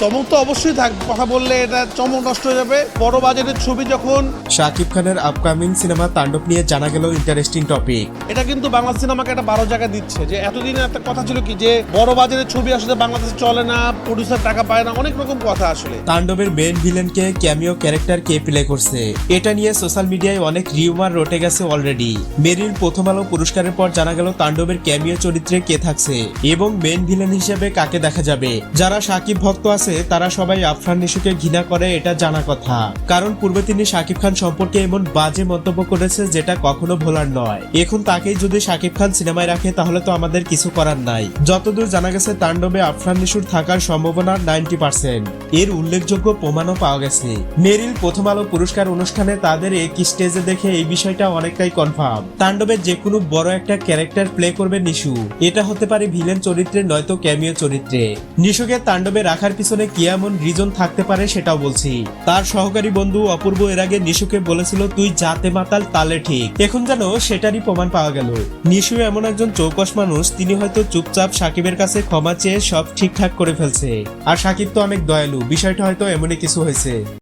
চমক তো অবশ্যই থাক কথা বললে এটা চমক নষ্ট হয়ে যাবে। বড় বাজেটের ছবি যখন শাকিব খানের আপকামিং সিনেমা তাণ্ডব নিয়ে জানা গেল ইন্টারেস্টিং টপিক এটা কিন্তু বাংলা সিনেমাকে একটা বারো জায়গা দিচ্ছে। যে এতদিন একটা কথা ছিল কি যে বড় বাজারের ছবি আসলে বাংলাদেশে চলে না প্রডিউসার টাকা পায় না অনেক রকম কথা আসলে। তাণ্ডবের মেন ভিলেনকে ক্যামিও ক্যারেক্টার কে প্লে করছে। এটা নিয়ে সোশ্যাল মিডিয়ায় অনেক রিউমার রটে গেছে অলরেডি মেরিল প্রথম আলো পুরস্কারের পর জানা গেল তাণ্ডবের ক্যামিও চরিত্রে কে থাকছে এবং মেন ভিলেন হিসেবে কাকে দেখা যাবে। যারা সাকিব ভক্ত আছে তারা সবাই আফরান নিশুকে ঘৃণা করে, এটা জানা কথা। কারণ পূর্বে তিনি সাকিব খান সম্পর্কে এমন বাজে মন্তব্য করেছে যেটা কখনো ভোলার নয়। এখন তাকেই যদি সাকিব খান সিনেমায় রাখে, তাহলে তো আমাদের কিছু করার নাই। যতদূর জানা গেছে, তাণ্ডবে আফরান নিশুর থাকার সম্ভাবনা নাইনটি পার্সেন্ট। এর উল্লেখযোগ্য প্রমাণও পাওয়া গেছে। মেরিল প্রথম আলো পুরস্কার অনুষ্ঠানে তাদের এক স্টেজে দেখে এই বিষয়টা অনেকটাই কনফার্ম। তাণ্ডবের যে কোনো বড় একটা ক্যারেক্টার প্লে করবে নিশু। এটা হতে পারে ভিলেন চরিত্রে, নয়তো ক্যামিও চরিত্রে। নিশুকে তাণ্ডবে রাখার পিছনে কি এমন রিজন থাকতে পারে সেটাও বলছি। তার সহকারী বন্ধু অপূর্ব এর আগে নিশুকে বলেছিল, তুই জাতে মাতাল, তালে ঠিক। এখন যেন সেটারই প্রমাণ পাওয়া গেল। নিশু এমন একজন চৌকস মানুষ, তিনি হয়তো চুপচাপ সাকিবের কাছে ক্ষমা চেয়ে সব ঠিকঠাক করে ফেলছে। আর সাকিব তো অনেক দয়ালু, বিষয়টা হয়তো এমনই কিছু হয়েছে।